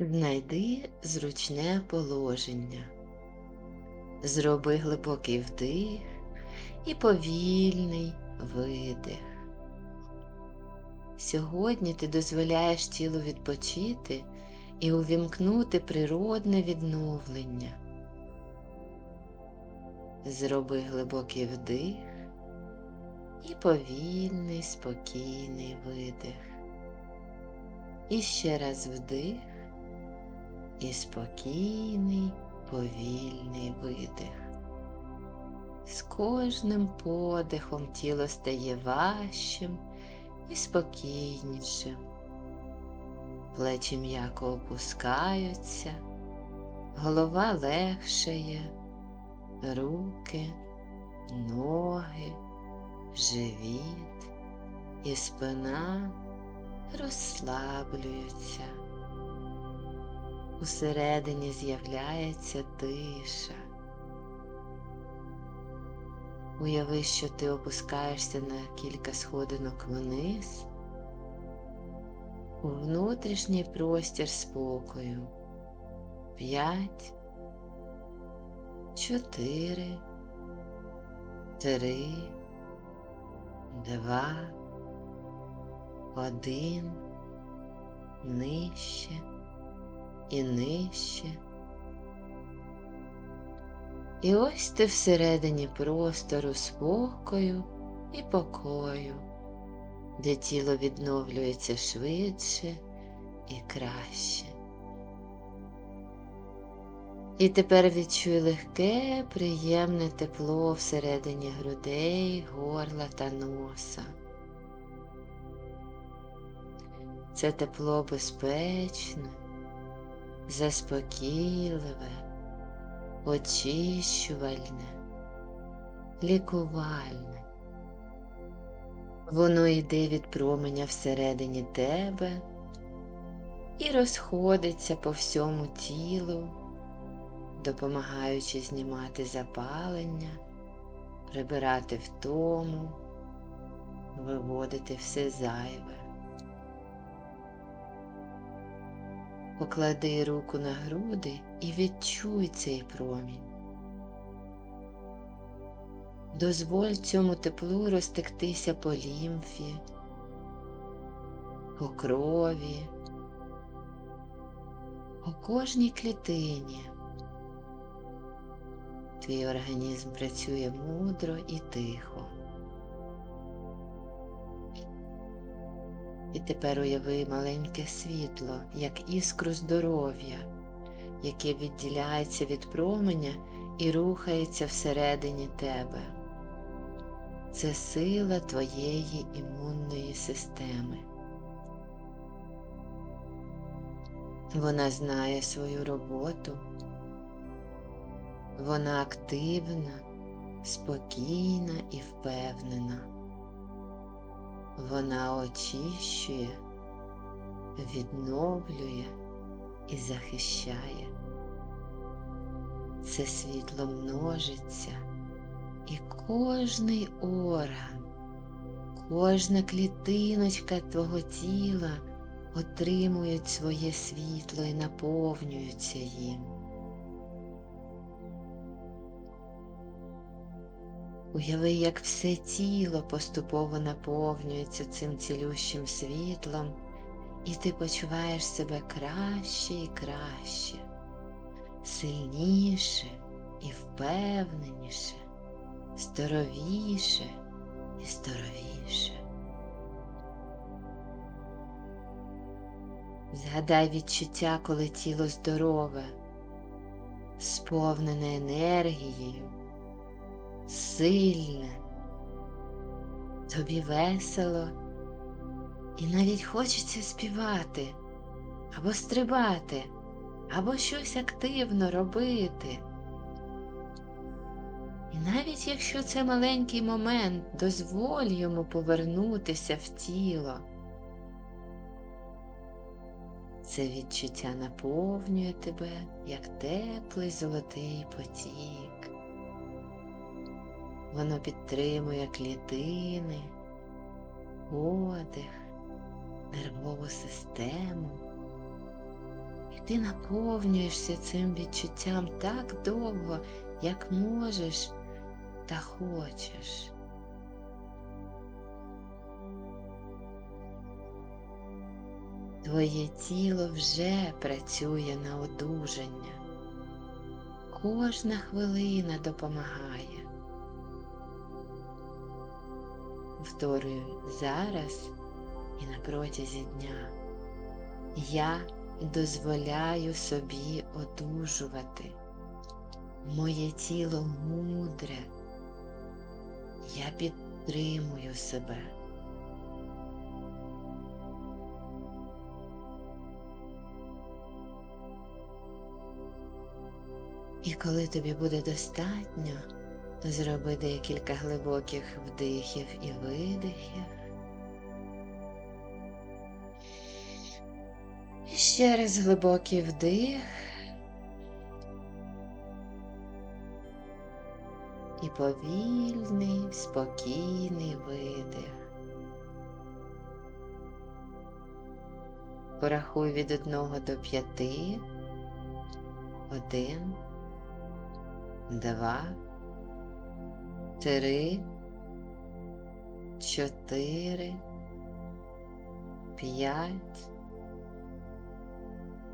Знайди зручне положення. Зроби глибокий вдих і повільний видих. Сьогодні ти дозволяєш тілу відпочити і увімкнути природне відновлення. Зроби глибокий вдих і повільний, спокійний видих. І ще раз вдих і спокійний, повільний видих. З кожним подихом тіло стає важчим і спокійнішим. Плечі м'яко опускаються, голова легшає, руки, ноги, живіт і спина розслаблюються. Усередині з'являється тиша. Уяви, що ти опускаєшся на кілька сходинок вниз у внутрішній простір спокою. П'ять, чотири, три, два, один, нижче і нижче. І ось ти всередині простору спокою і покою, де тіло відновлюється швидше і краще. І тепер відчуй легке, приємне тепло всередині грудей, горла та носа. Це тепло безпечне, заспокійливе, очищувальне, лікувальне. Воно йде від променя всередині тебе і розходиться по всьому тілу, допомагаючи знімати запалення, прибирати втому, виводити все зайве. Поклади руку на груди і відчуй цей промінь. Дозволь цьому теплу розтектися по лімфі, по крові, по кожній клітині. Твій організм працює мудро і тихо. І тепер уяви маленьке світло, як іскру здоров'я, яке відділяється від променя і рухається всередині тебе. Це сила твоєї імунної системи. Вона знає свою роботу, вона активна, спокійна і впевнена. Вона очищує, відновлює і захищає. Це світло множиться, і кожний орган, кожна клітиночка твого тіла отримують своє світло і наповнюються їм. Уяви, як все тіло поступово наповнюється цим цілющим світлом, і ти почуваєш себе краще і краще, сильніше і впевненіше, здоровіше і здоровіше. Згадай відчуття, коли тіло здорове, сповнене енергією сильне, тобі весело, і навіть хочеться співати, або стрибати, або щось активно робити. І навіть якщо це маленький момент, дозволь йому повернутися в тіло. Це відчуття наповнює тебе, як теплий золотий потік. Воно підтримує клітини, подих, нервову систему і ти наповнюєшся цим відчуттям так довго, як можеш та хочеш. Твоє тіло вже працює на одужання. Кожна хвилина допомагає. Вторую зараз і на протязі дня. Я дозволяю собі одужувати. Моє тіло мудре. Я підтримую себе. І коли тобі буде достатньо, зроби декілька глибоких вдихів і видихів. І ще раз глибокий вдих. І повільний, спокійний видих. Порахуй від одного до п'яти. Один, два, три, чотири, п'ять.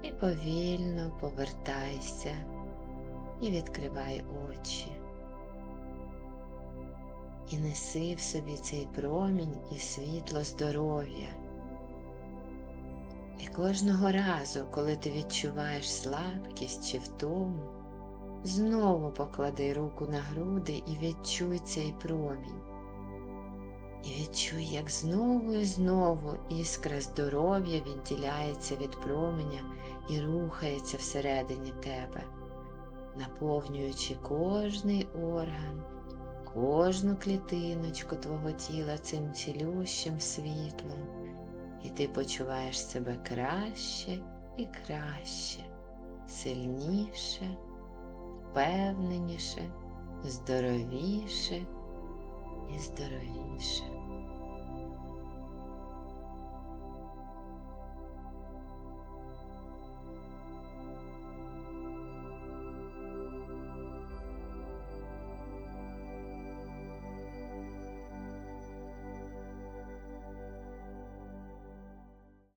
І повільно повертайся і відкривай очі. І неси в собі цей промінь і світло здоров'я. І кожного разу, коли ти відчуваєш слабкість чи втому, знову поклади руку на груди і відчуй цей промінь. І відчуй, як знову і знову іскра здоров'я відділяється від променя і рухається всередині тебе, наповнюючи кожний орган, кожну клітиночку твого тіла цим цілющим світлом, і ти почуваєш себе краще і краще, сильніше, впевненіше, здоровіше і здоровіше.